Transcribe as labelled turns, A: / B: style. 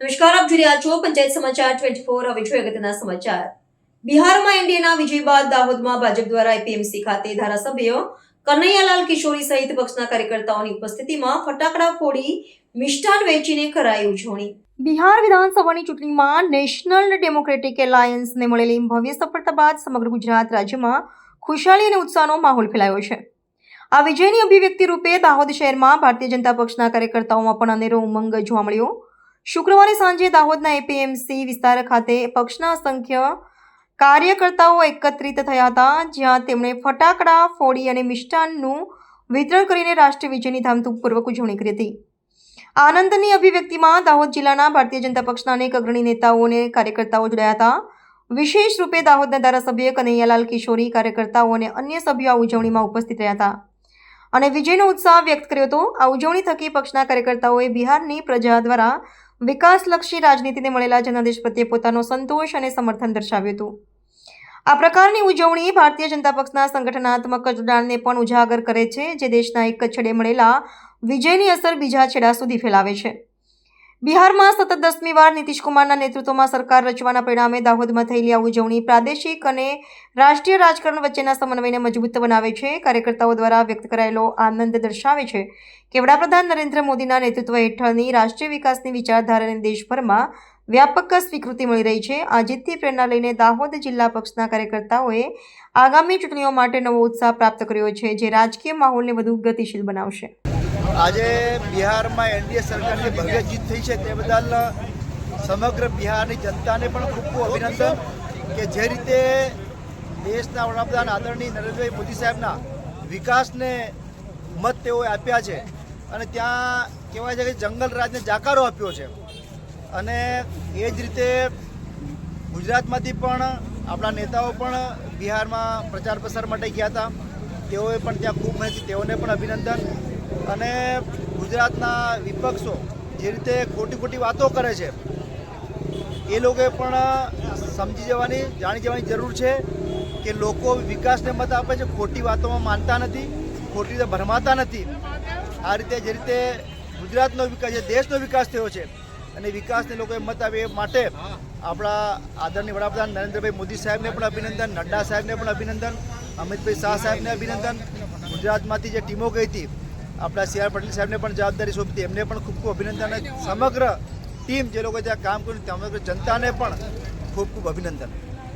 A: નમસ્કાર, આપ જોઈ રહ્યા છો પંચાયત સમાચાર ટ્વેન્ટી ફોર હવે જોઈએ અગત્યના સમાચાર. બિહારમાં એનડીએના વિજય બાદ દાહોદમાં ભાજપ દ્વારા એપીએમસી ખાતે ધારાસભ્ય કનૈયાલાલ કિશોરી સહિત પક્ષના કાર્યકર્તાઓની ઉપસ્થિતિમાં ફટાકડા ફોડી મિષ્ટાન વેચીને કરાઈ ઉજવણી. બિહાર વિધાનસભાની ચૂંટણીમાં નેશનલ ડેમોક્રેટિક એલાયન્સને મળેલી ભવ્ય સફળતા બાદ સમગ્ર ગુજરાત રાજ્યમાં ખુશાલી અને ઉત્સાહનો માહોલ ફેલાયો છે. આ વિજયની અભિવ્યક્તિ રૂપે દાહોદ શહેરમાં ભારતીય જનતા પક્ષના કાર્યકર્તાઓમાં પણ અનેરો ઉમંગ જોવા મળ્યો. શુક્રવારે સાંજે દાહોદના એપીએમસી વિસ્તાર ખાતે પક્ષના અસંખ્ય કાર્યકર્તાઓ એકત્રિત થયા હતા, જ્યાં તેમણે ફટાકડા ફોડી અને મિષ્ટાનનું વિતરણ કરીને રાષ્ટ્રીય વિજયની ધામધૂમપૂર્વક ઉજવણી કરી હતી. આનંદની અભિવ્યક્તિમાં દાહોદ જિલ્લાના ભારતીય જનતા પક્ષના અનેક અગ્રણી નેતાઓ અને કાર્યકર્તાઓ જોડાયા હતા. વિશેષ રૂપે દાહોદના ધારાસભ્ય કનૈયાલાલ કિશોરી, કાર્યકર્તાઓ અને અન્ય સભ્યો આ ઉજવણીમાં ઉપસ્થિત રહ્યા હતા. અને વિજયનો ઉત્સાહ વ્યક્ત કર્યો હતો. આ ઉજવણી થકી પક્ષના કાર્યકર્તાઓએ બિહારની પ્રજા દ્વારા વિકાસલક્ષી રાજનીતિને મળેલા જનાદેશ પ્રત્યે પોતાનો સંતોષ અને સમર્થન દર્શાવ્યું હતું. આ પ્રકારની ઉજવણી ભારતીય જનતા પક્ષના સંગઠનાત્મક જોડાણને પણ ઉજાગર કરે છે, જે દેશના એક છેડે મળેલા વિજયની અસર બીજા છેડા સુધી ફેલાવે છે. બિહારમાં સતત દસમી વાર નીતિશકુમારના નેતૃત્વમાં સરકાર રચવાના પરિણામે દાહોદમાં થયેલી આ ઉજવણી પ્રાદેશિક અને રાષ્ટ્રીય રાજકારણ વચ્ચેના સમન્વયને મજબૂત બનાવે છે. કાર્યકર્તાઓ દ્વારા વ્યક્ત કરાયેલો આનંદ દર્શાવે છે કે વડાપ્રધાન નરેન્દ્ર મોદીના નેતૃત્વ હેઠળની રાષ્ટ્રીય વિકાસની વિચારધારાને દેશભરમાં વ્યાપક સ્વીકૃતિ મળી રહી છે. આ જીતથી પ્રેરણા લઈને દાહોદ જિલ્લા પક્ષના કાર્યકર્તાઓએ આગામી ચૂંટણીઓ માટે નવો ઉત્સાહ પ્રાપ્ત કર્યો છે, જે રાજકીય માહોલને વધુ ગતિશીલ બનાવશે.
B: આજે બિહારમાં એનડીએ સરકારની ભવ્ય જીત થઈ છે તે બદલ સમગ્ર બિહારની જનતાને પણ ખૂબ ખૂબ અભિનંદન કે જે રીતે દેશના વડાપ્રધાન આદરણીય નરેન્દ્રભાઈ મોદી સાહેબના વિકાસને મત તેઓએ આપ્યા છે અને ત્યાં કહેવાય છે કે જંગલ રાજને જાકારો આપ્યો છે. અને એ જ રીતે ગુજરાતમાંથી પણ આપણા નેતાઓ પણ બિહારમાં પ્રચાર પ્રસાર માટે ગયા હતા. તેઓએ પણ ત્યાં ખૂબ મહેનત તેઓને પણ અભિનંદન. અને ગુજરાતના વિપક્ષો જે રીતે ખોટી ખોટી વાતો કરે છે, એ લોકોએ પણ સમજી જવાની, જાણી જવાની જરૂર છે કે લોકો વિકાસને મત આપે છે, ખોટી વાતોમાં માનતા નથી, ખોટી રીતે ભરમાતા નથી. આ રીતે જે રીતે ગુજરાતનો વિકાસ છે દેશનો વિકાસ થયો છે અને વિકાસને લોકોએ મત આપે એ માટે આપણા આદરણીય વડાપ્રધાન નરેન્દ્રભાઈ મોદી સાહેબને પણ અભિનંદન, નડ્ડા સાહેબને પણ અભિનંદન, અમિતભાઈ શાહ સાહેબને અભિનંદન. ગુજરાતમાંથી જે ટીમો ગઈ હતી આપણા સી આર પટેલ સાહેબને પણ જવાબદારી સોંપી એમને પણ ખૂબ ખૂબ અભિનંદન સમગ્ર ટીમ જે લોકો ત્યાં કામ કર્યું, સમગ્ર જનતાને પણ ખૂબ ખૂબ અભિનંદન.